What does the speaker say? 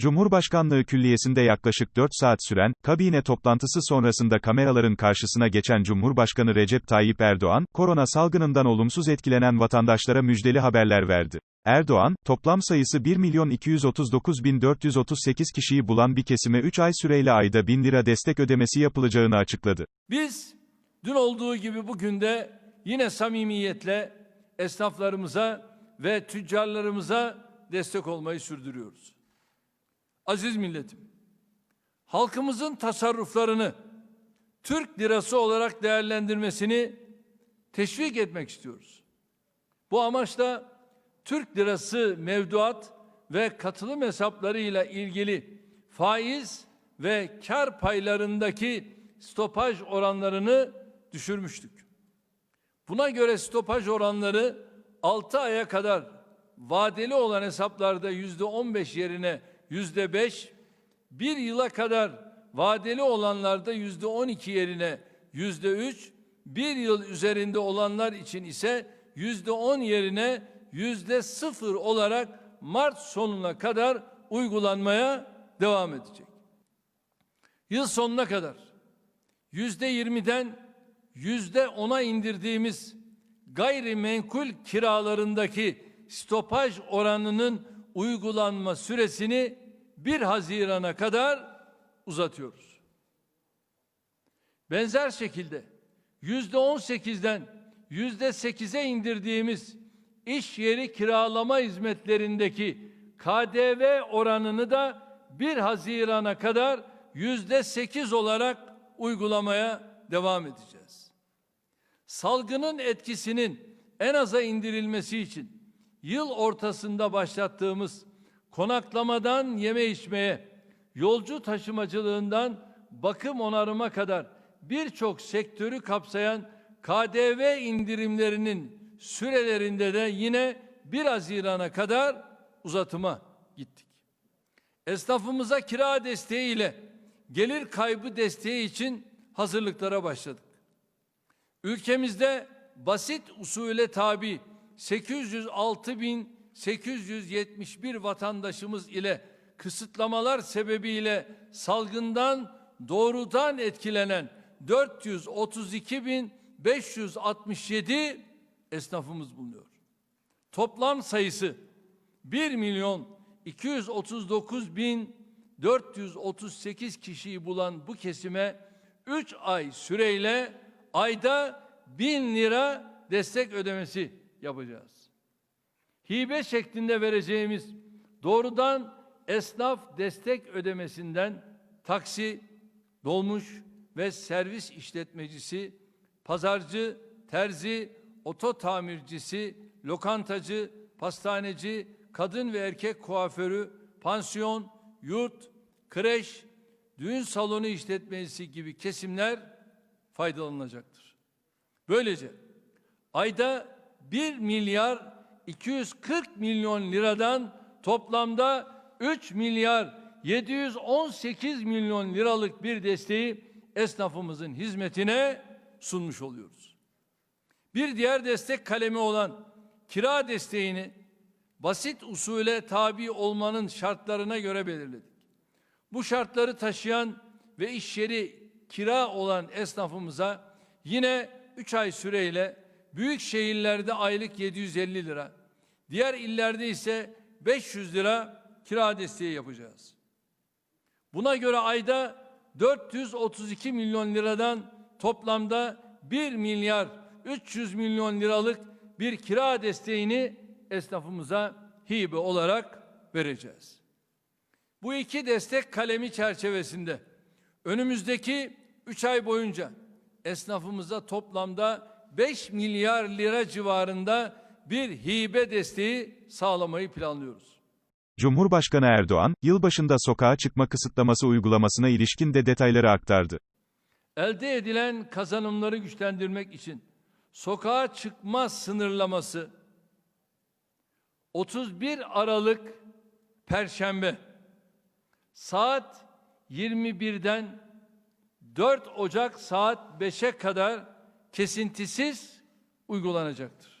Cumhurbaşkanlığı Külliyesi'nde yaklaşık 4 saat süren, kabine toplantısı sonrasında kameraların karşısına geçen Cumhurbaşkanı Recep Tayyip Erdoğan, korona salgınından olumsuz etkilenen vatandaşlara müjdeli haberler verdi. Erdoğan, toplam sayısı 1.239.438 kişiyi bulan bir kesime 3 ay süreyle ayda 1000 lira destek ödemesi yapılacağını açıkladı. Biz dün olduğu gibi bugün de yine samimiyetle esnaflarımıza ve tüccarlarımıza destek olmayı sürdürüyoruz. Aziz milletim, halkımızın tasarruflarını Türk lirası olarak değerlendirmesini teşvik etmek istiyoruz. Bu amaçla Türk lirası mevduat ve katılım hesaplarıyla ilgili faiz ve kar paylarındaki stopaj oranlarını düşürmüştük. Buna göre stopaj oranları 6 aya kadar vadeli olan hesaplarda yüzde 15 yerine yüzde 5, bir yıla kadar vadeli olanlarda yüzde 12 yerine yüzde 3, bir yıl üzerinde olanlar için ise yüzde 10 yerine yüzde 0 olarak Mart sonuna kadar uygulanmaya devam edecek. Yıl sonuna kadar yüzde 20'den yüzde 10'a indirdiğimiz gayrimenkul kiralarındaki stopaj oranının uygulanma süresini 1 Haziran'a kadar uzatıyoruz. Benzer şekilde yüzde 18'den yüzde 8'e indirdiğimiz iş yeri kiralama hizmetlerindeki KDV oranını da 1 Haziran'a kadar yüzde 8 olarak uygulamaya devam edeceğiz. Salgının etkisinin en aza indirilmesi için yıl ortasında başlattığımız konaklamadan yeme içmeye, yolcu taşımacılığından bakım onarıma kadar birçok sektörü kapsayan KDV indirimlerinin sürelerinde de yine 1 Haziran'a kadar uzatıma gittik. Esnafımıza kira desteği ile gelir kaybı desteği için hazırlıklara başladık. Ülkemizde basit usule tabi 806.871 vatandaşımız ile kısıtlamalar sebebiyle salgından doğrudan etkilenen 432.567 esnafımız bulunuyor. Toplam sayısı 1 milyon 239 bin 438 kişiyi bulan bu kesime 3 ay süreyle ayda 1000 lira destek ödemesi yapacağız. Hibe şeklinde vereceğimiz doğrudan esnaf destek ödemesinden taksi, dolmuş ve servis işletmecisi, pazarcı, terzi, oto tamircisi, lokantacı, pastaneci, kadın ve erkek kuaförü, pansiyon, yurt, kreş, düğün salonu işletmecisi gibi kesimler faydalanacaktır. Böylece ayda 1 milyar 240 milyon liradan toplamda 3 milyar 718 milyon liralık bir desteği esnafımızın hizmetine sunmuş oluyoruz. Bir diğer destek kalemi olan kira desteğini basit usule tabi olmanın şartlarına göre belirledik. Bu şartları taşıyan ve iş yeri kira olan esnafımıza yine 3 ay süreyle büyük şehirlerde aylık 750 lira, diğer illerde ise 500 lira kira desteği yapacağız. Buna göre ayda 432 milyon liradan toplamda 1 milyar 300 milyon liralık bir kira desteğini esnafımıza hibe olarak vereceğiz. Bu iki destek kalemi çerçevesinde önümüzdeki 3 ay boyunca esnafımıza toplamda 5 milyar lira civarında bir hibe desteği sağlamayı planlıyoruz. Cumhurbaşkanı Erdoğan, yılbaşında sokağa çıkma kısıtlaması uygulamasına ilişkin de detayları aktardı. Elde edilen kazanımları güçlendirmek için sokağa çıkma sınırlaması 31 Aralık Perşembe saat 21'den 4 Ocak saat 5'e kadar kesintisiz uygulanacaktır.